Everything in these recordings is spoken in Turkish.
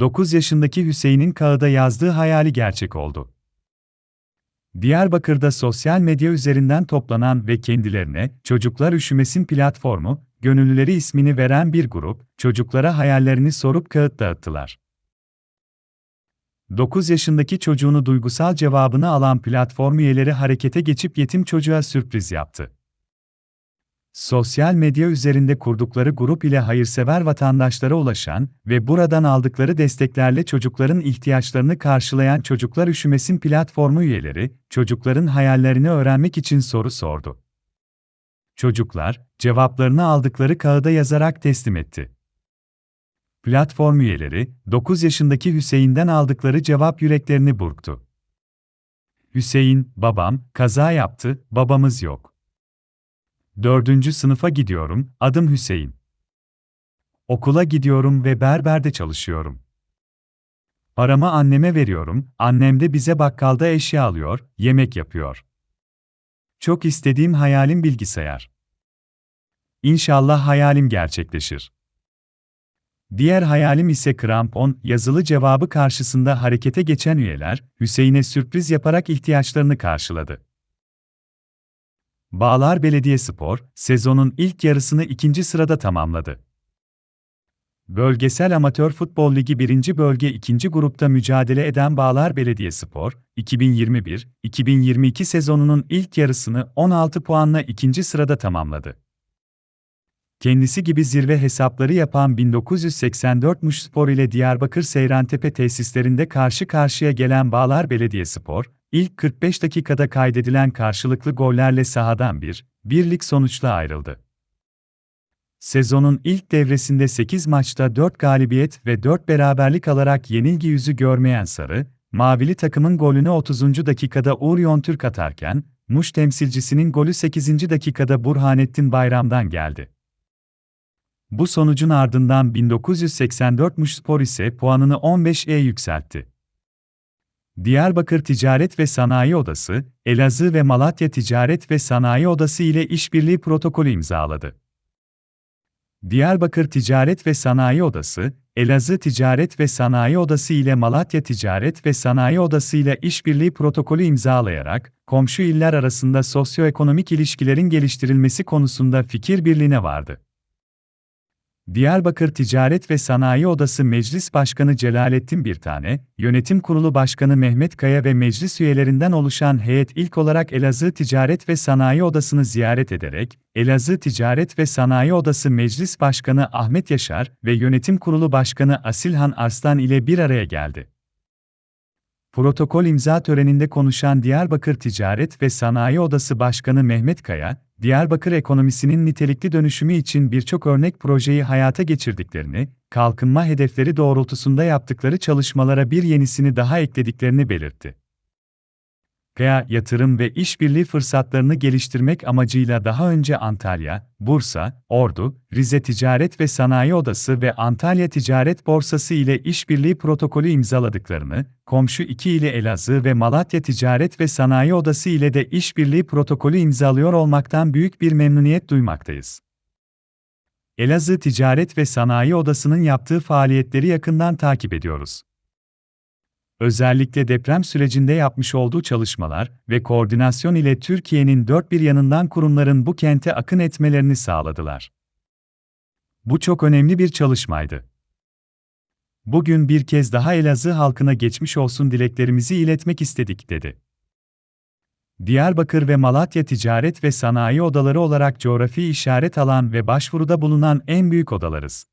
9 yaşındaki Hüseyin'in kağıda yazdığı hayali gerçek oldu. Diyarbakır'da sosyal medya üzerinden toplanan ve kendilerine Çocuklar Üşümesin platformu, gönüllüleri ismini veren bir grup, çocuklara hayallerini sorup kağıt dağıttılar. 9 yaşındaki çocuğunu duygusal cevabını alan platform üyeleri harekete geçip yetim çocuğa sürpriz yaptı. Sosyal medya üzerinde kurdukları grup ile hayırsever vatandaşlara ulaşan ve buradan aldıkları desteklerle çocukların ihtiyaçlarını karşılayan Çocuklar Üşümesin platformu üyeleri, çocukların hayallerini öğrenmek için soru sordu. Çocuklar, cevaplarını aldıkları kağıda yazarak teslim etti. Platform üyeleri, 9 yaşındaki Hüseyin'den aldıkları cevap yüreklerini burktu. Hüseyin, babam, kaza yaptı, babamız yok. Dördüncü sınıfa gidiyorum, adım Hüseyin. Okula gidiyorum ve berberde çalışıyorum. Paramı anneme veriyorum, annem de bize bakkalda eşya alıyor, yemek yapıyor. Çok istediğim hayalim bilgisayar. İnşallah hayalim gerçekleşir. Diğer hayalim ise krampon, yazılı cevabı karşısında harekete geçen üyeler, Hüseyin'e sürpriz yaparak ihtiyaçlarını karşıladı. Bağlar Belediyespor, sezonun ilk yarısını ikinci sırada tamamladı. Bölgesel Amatör Futbol Ligi 1. Bölge 2. grupta mücadele eden Bağlar Belediyespor, 2021-2022 sezonunun ilk yarısını 16 puanla ikinci sırada tamamladı. Kendisi gibi zirve hesapları yapan 1984 Muşspor ile Diyarbakır Seyrantepe tesislerinde karşı karşıya gelen Bağlar Belediyespor, ilk 45 dakikada kaydedilen karşılıklı gollerle sahadan bir, birlik sonuçla ayrıldı. Sezonun ilk devresinde 8 maçta 4 galibiyet ve 4 beraberlik alarak yenilgi yüzü görmeyen Sarı, Mavili takımın golünü 30. dakikada Uğur Yontürk atarken, Muş temsilcisinin golü 8. dakikada Burhanettin Bayram'dan geldi. Bu sonucun ardından 1984 Muşspor ise puanını 15'e yükseltti. Diyarbakır Ticaret ve Sanayi Odası, Elazığ ve Malatya Ticaret ve Sanayi Odası ile işbirliği protokolü imzaladı. Diyarbakır Ticaret ve Sanayi Odası, Elazığ Ticaret ve Sanayi Odası ile Malatya Ticaret ve Sanayi Odası ile işbirliği protokolü imzalayarak, komşu iller arasında sosyoekonomik ilişkilerin geliştirilmesi konusunda fikir birliğine vardı. Diyarbakır Ticaret ve Sanayi Odası Meclis Başkanı Celalettin Birtane, Yönetim Kurulu Başkanı Mehmet Kaya ve meclis üyelerinden oluşan heyet ilk olarak Elazığ Ticaret ve Sanayi Odası'nı ziyaret ederek, Elazığ Ticaret ve Sanayi Odası Meclis Başkanı Ahmet Yaşar ve Yönetim Kurulu Başkanı Asilhan Arslan ile bir araya geldi. Protokol imza töreninde konuşan Diyarbakır Ticaret ve Sanayi Odası Başkanı Mehmet Kaya, Diyarbakır ekonomisinin nitelikli dönüşümü için birçok örnek projeyi hayata geçirdiklerini, kalkınma hedefleri doğrultusunda yaptıkları çalışmalara bir yenisini daha eklediklerini belirtti. KEA yatırım ve işbirliği fırsatlarını geliştirmek amacıyla daha önce Antalya, Bursa, Ordu, Rize Ticaret ve Sanayi Odası ve Antalya Ticaret Borsası ile işbirliği protokolü imzaladıklarını, komşu iki ile Elazığ ve Malatya Ticaret ve Sanayi Odası ile de işbirliği protokolü imzalıyor olmaktan büyük bir memnuniyet duymaktayız. Elazığ Ticaret ve Sanayi Odası'nın yaptığı faaliyetleri yakından takip ediyoruz özellikle deprem sürecinde yapmış olduğu çalışmalar ve koordinasyon ile Türkiye'nin dört bir yanından kurumların bu kente akın etmelerini sağladılar. Bu çok önemli bir çalışmaydı. Bugün bir kez daha Elazığ halkına geçmiş olsun dileklerimizi iletmek istedik, dedi. Diyarbakır ve Malatya Ticaret ve Sanayi Odaları olarak coğrafi işaret alan ve başvuruda bulunan en büyük odalarız.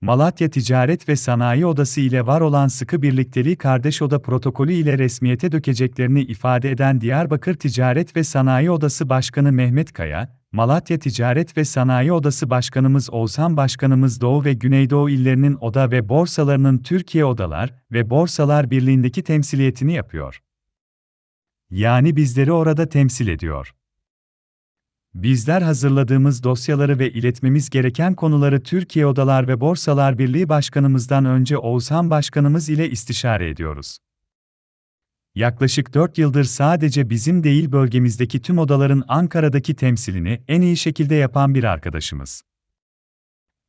Malatya Ticaret ve Sanayi Odası ile var olan sıkı birlikteliği kardeş oda protokolü ile resmiyete dökeceklerini ifade eden Diyarbakır Ticaret ve Sanayi Odası Başkanı Mehmet Kaya, Malatya Ticaret ve Sanayi Odası Başkanımız Oğuzhan Başkanımız Doğu ve Güneydoğu illerinin oda ve borsalarının Türkiye Odalar ve Borsalar Birliği'ndeki temsiliyetini yapıyor. Yani bizleri orada temsil ediyor. Bizler hazırladığımız dosyaları ve iletmemiz gereken konuları Türkiye Odalar ve Borsalar Birliği Başkanımızdan önce Oğuzhan Başkanımız ile istişare ediyoruz. Yaklaşık 4 yıldır sadece bizim değil bölgemizdeki tüm odaların Ankara'daki temsilini en iyi şekilde yapan bir arkadaşımız.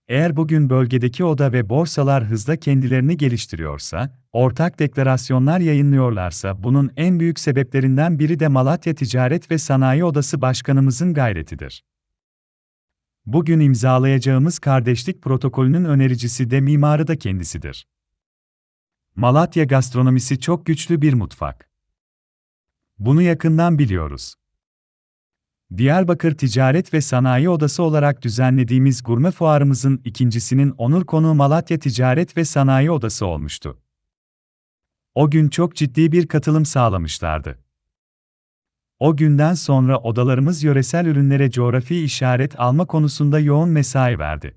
Eğer bugün bölgedeki oda ve borsalar hızla kendilerini geliştiriyorsa, ortak deklarasyonlar yayınlıyorlarsa bunun en büyük sebeplerinden biri de Malatya Ticaret ve Sanayi Odası Başkanımızın gayretidir. Bugün imzalayacağımız kardeşlik protokolünün önericisi de mimarı da kendisidir. Malatya gastronomisi çok güçlü bir mutfak. Bunu yakından biliyoruz. Diyarbakır Ticaret ve Sanayi Odası olarak düzenlediğimiz gurme fuarımızın ikincisinin onur konuğu Malatya Ticaret ve Sanayi Odası olmuştu. O gün çok ciddi bir katılım sağlamışlardı. O günden sonra odalarımız yöresel ürünlere coğrafi işaret alma konusunda yoğun mesai verdi.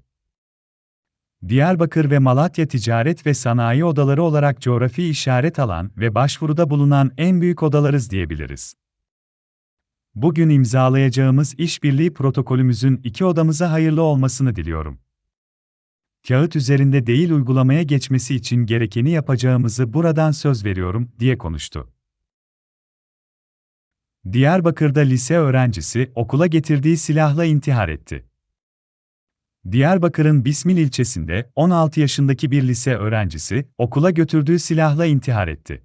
Diyarbakır ve Malatya Ticaret ve Sanayi Odaları olarak coğrafi işaret alan ve başvuruda bulunan en büyük odalarız diyebiliriz. Bugün imzalayacağımız işbirliği protokolümüzün iki odamıza hayırlı olmasını diliyorum. Kağıt üzerinde değil uygulamaya geçmesi için gerekeni yapacağımızı buradan söz veriyorum, diye konuştu. Diyarbakır'da lise öğrencisi okula getirdiği silahla intihar etti. Diyarbakır'ın Bismil ilçesinde 16 yaşındaki bir lise öğrencisi okula götürdüğü silahla intihar etti.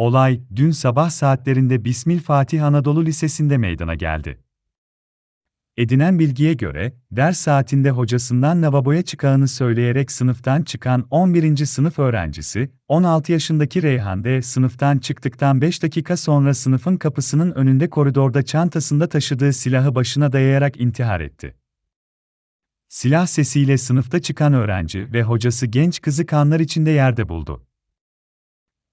Olay dün sabah saatlerinde Bismil Fatih Anadolu Lisesi'nde meydana geldi. Edinen bilgiye göre, ders saatinde hocasından lavaboya çıkağını söyleyerek sınıftan çıkan 11. sınıf öğrencisi, 16 yaşındaki Reyhan D. sınıftan çıktıktan 5 dakika sonra sınıfın kapısının önünde koridorda çantasında taşıdığı silahı başına dayayarak intihar etti. Silah sesiyle sınıfta çıkan öğrenci ve hocası genç kızı kanlar içinde yerde buldu.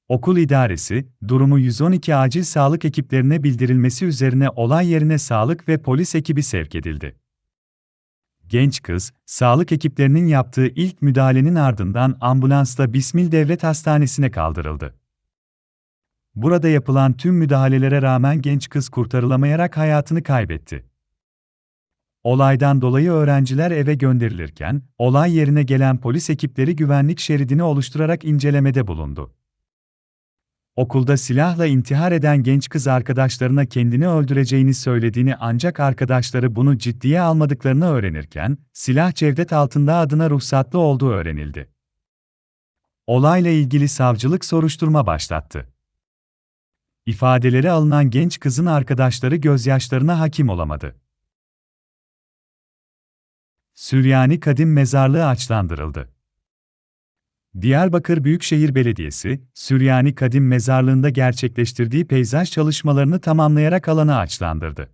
Okul idaresi, durumu 112 acil sağlık ekiplerine bildirilmesi üzerine olay yerine sağlık ve polis ekibi sevk edildi. Genç kız, sağlık ekiplerinin yaptığı ilk müdahalenin ardından ambulansla Bismil Devlet Hastanesi'ne kaldırıldı. Burada yapılan tüm müdahalelere rağmen genç kız kurtarılamayarak hayatını kaybetti. Olaydan dolayı öğrenciler eve gönderilirken, olay yerine gelen polis ekipleri güvenlik şeridini oluşturarak incelemede bulundu. Okulda silahla intihar eden genç kız arkadaşlarına kendini öldüreceğini söylediğini ancak arkadaşları bunu ciddiye almadıklarını öğrenirken, silah Cevdet altında adına ruhsatlı olduğu öğrenildi. Olayla ilgili savcılık soruşturma başlattı. İfadeleri alınan genç kızın arkadaşları gözyaşlarına hakim olamadı. Süryani Kadim Mezarlığı açlandırıldı. Diyarbakır Büyükşehir Belediyesi, Süryani Kadim Mezarlığı'nda gerçekleştirdiği peyzaj çalışmalarını tamamlayarak alanı açlandırdı.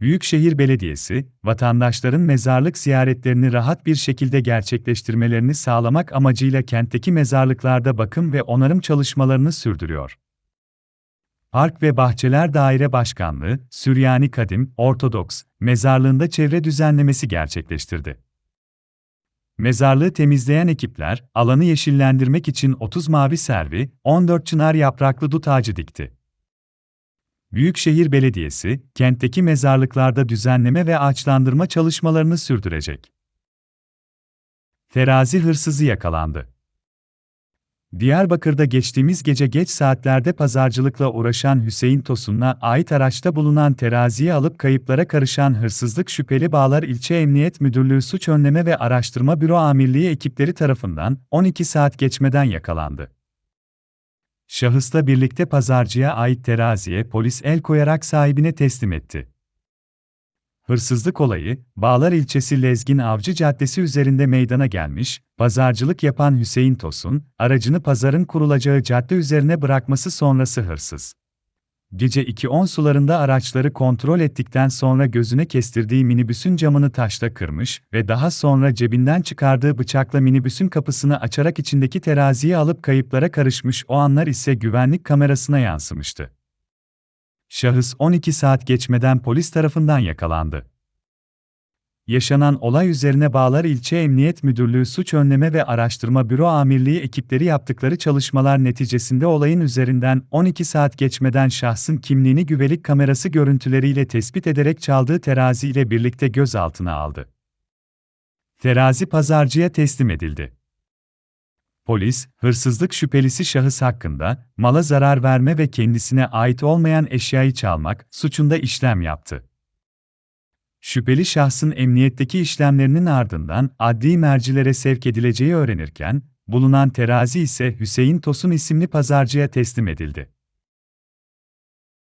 Büyükşehir Belediyesi, vatandaşların mezarlık ziyaretlerini rahat bir şekilde gerçekleştirmelerini sağlamak amacıyla kentteki mezarlıklarda bakım ve onarım çalışmalarını sürdürüyor. Park ve Bahçeler Daire Başkanlığı, Süryani Kadim, Ortodoks, mezarlığında çevre düzenlemesi gerçekleştirdi. Mezarlığı temizleyen ekipler, alanı yeşillendirmek için 30 mavi servi, 14 çınar yapraklı dut ağacı dikti. Büyükşehir Belediyesi, kentteki mezarlıklarda düzenleme ve ağaçlandırma çalışmalarını sürdürecek. Terazi hırsızı yakalandı. Diyarbakır'da geçtiğimiz gece geç saatlerde pazarcılıkla uğraşan Hüseyin Tosun'la ait araçta bulunan teraziyi alıp kayıplara karışan hırsızlık şüpheli Bağlar İlçe Emniyet Müdürlüğü Suç Önleme ve Araştırma Büro Amirliği ekipleri tarafından 12 saat geçmeden yakalandı. Şahısla birlikte pazarcıya ait teraziye polis el koyarak sahibine teslim etti. Hırsızlık olayı, Bağlar ilçesi Lezgin Avcı Caddesi üzerinde meydana gelmiş, pazarcılık yapan Hüseyin Tosun, aracını pazarın kurulacağı cadde üzerine bırakması sonrası hırsız. Gece 2.10 sularında araçları kontrol ettikten sonra gözüne kestirdiği minibüsün camını taşla kırmış ve daha sonra cebinden çıkardığı bıçakla minibüsün kapısını açarak içindeki teraziyi alıp kayıplara karışmış o anlar ise güvenlik kamerasına yansımıştı. Şahıs 12 saat geçmeden polis tarafından yakalandı. Yaşanan olay üzerine Bağlar İlçe Emniyet Müdürlüğü Suç Önleme ve Araştırma Büro Amirliği ekipleri yaptıkları çalışmalar neticesinde olayın üzerinden 12 saat geçmeden şahsın kimliğini güvenlik kamerası görüntüleriyle tespit ederek çaldığı terazi ile birlikte gözaltına aldı. Terazi pazarcıya teslim edildi. Polis, hırsızlık şüphelisi şahıs hakkında mala zarar verme ve kendisine ait olmayan eşyayı çalmak suçunda işlem yaptı. Şüpheli şahsın emniyetteki işlemlerinin ardından adli mercilere sevk edileceği öğrenirken, bulunan terazi ise Hüseyin Tosun isimli pazarcıya teslim edildi.